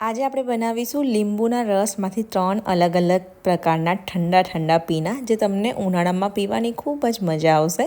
આજે આપણે બનાવીશું લીંબુના રસમાંથી ત્રણ અલગ અલગ પ્રકારના ઠંડા ઠંડા પીણા જે તમને ઉનાળામાં પીવાની ખૂબ જ મજા આવશે.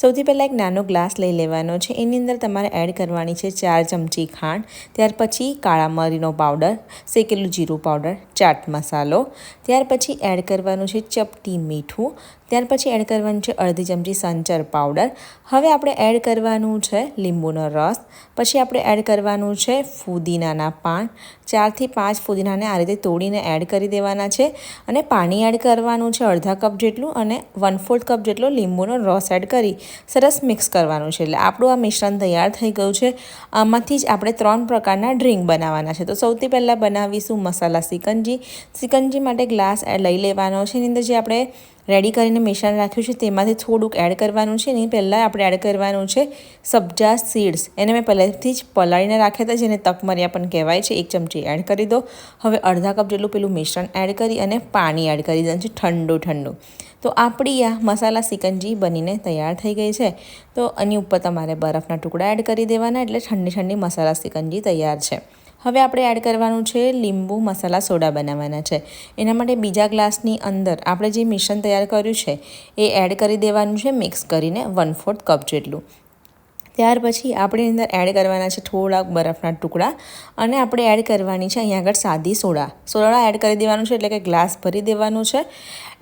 સૌથી પહેલાં એક નાનો ગ્લાસ લઈ લેવાનો છે. એની અંદર તમારે એડ કરવાની છે ચાર ચમચી ખાંડ, ત્યાર પછી કાળા મરીનો પાવડર, શેકેલું જીરું પાવડર, ચાટ મસાલો, ત્યાર પછી એડ કરવાનું છે ચપટી મીઠું ત્યાર પછી એડ કરવાનું છે અડધી ચમચી સંચર પાવડર. હવે આપણે એડ કરવાનું છે લીંબુનો રસ. પછી આપણે એડ કરવાનું છે ફુદીનાના પાન. ચારથી પાંચ ફુદીનાને આ રીતે તોડીને એડ કરી દેવાના છે અને પાણી એડ કરવાનું છે અડધા કપ જેટલું અને વન ફોર્થ કપ જેટલો લીંબુનો રસ એડ કરી સરસ મિક્સ કરવાનું છે. એટલે આપણું આ મિશ્રણ તૈયાર થઈ ગયું છે. આમાંથી જ આપણે ત્રણ પ્રકારના ડ્રિંક બનાવવાના છે. તો સૌથી પહેલાં બનાવીશું મસાલા સિકંજી. સિકંજી માટે ગ્લાસ લઈ લેવાનો છે. એની અંદર જે આપણે રેડી કરીને મિશ્રણ રાખ્યું છે, તેમાંથી થોડુંક એડ કરવાનું છે એની પહેલાં આપણે એડ કરવાનું છે સબ્જા સીડ્સ એને મેં પહેલેથી જ પલાળીને રાખ્યા હતા, જેને તકમરિયા પણ કહેવાય છે. એક ચમચી એડ કરી દો. હવે અડધા કપ જેટલું પેલું મિશ્રણ એડ કરી અને પાણી એડ કરી દઉં છે ઠંડુ ઠંડુ. તો આપણી આ મસાલા સિકંજી બનીને તૈયાર થઈ ગઈ છે. તો એની ઉપર તમારે બરફના ટુકડા એડ કરી દેવાના, એટલે ઠંડી ઠંડી મસાલા સિકંજી તૈયાર છે. હવે આપણે એડ કરવાનું છે લીંબુ મસાલા સોડા બનાવવાના છે. એના માટે બીજા ગ્લાસની અંદર આપણે જે મિશ્રણ તૈયાર કર્યું છે, એ એડ કરી દેવાનું છે મિક્સ કરીને વન ફોર્થ કપ જેટલું. ત્યાર પછી આપણે અંદર એડ કરવાના છે થોડાક બરફના ટુકડા અને આપણે એડ કરવાની છે અહીંયા આગળ સાદી સોડા. સોડા એડ કરી દેવાનું છે એટલે કે ગ્લાસ ભરી દેવાનું છે.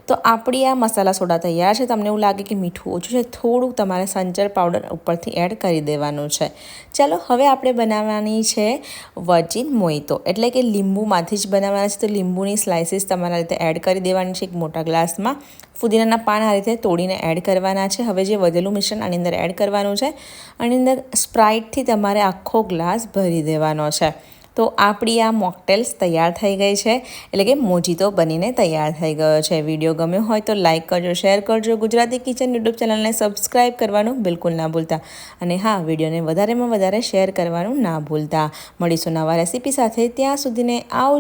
તો આપણી આ મસાલા સોડા તૈયાર છે. તમને એવું લાગે કે મીઠું ઓછું છે, થોડુંક તમારે સંચર પાવડર ઉપરથી એડ કરી દેવાનું છે. ચાલો, હવે આપણે બનાવવાની છે વર્જિન મોઈતો. એટલે કે લીંબુમાંથી જ બનાવવાના છે. તો લીંબુની સ્લાઇસીસ તમારા રીતે એડ કરી દેવાની છે એક મોટા ગ્લાસમાં ફુદીનાના પાન આ રીતે તોડીને એડ કરવાના છે. હવે જે વધેલું મિશ્રણ આની અંદર એડ કરવાનું છે. આની અંદર સ્પ્રાઇટથી તમારે આખો ગ્લાસ ભરી દેવાનો છે. તો આપણી આ મોકટેલ્સ તૈયાર થઈ ગઈ છે. એટલે કે મોજીતો બનીને તૈયાર થઈ ગયો છે. વીડિયો ગમ્યો હોય તો લાઇક કરજો શેર કરજો. ગુજરાતી કિચન યુટ્યુબ ચેનલને સબસ્ક્રાઈબ કરવાનું બિલકુલ ના ભૂલતા. અને હા, વિડીયોને વધારેમાં વધારે શેર કરવાનું ના ભૂલતા. મળીશું નવા રેસીપી સાથે. ત્યાં સુધીને આવ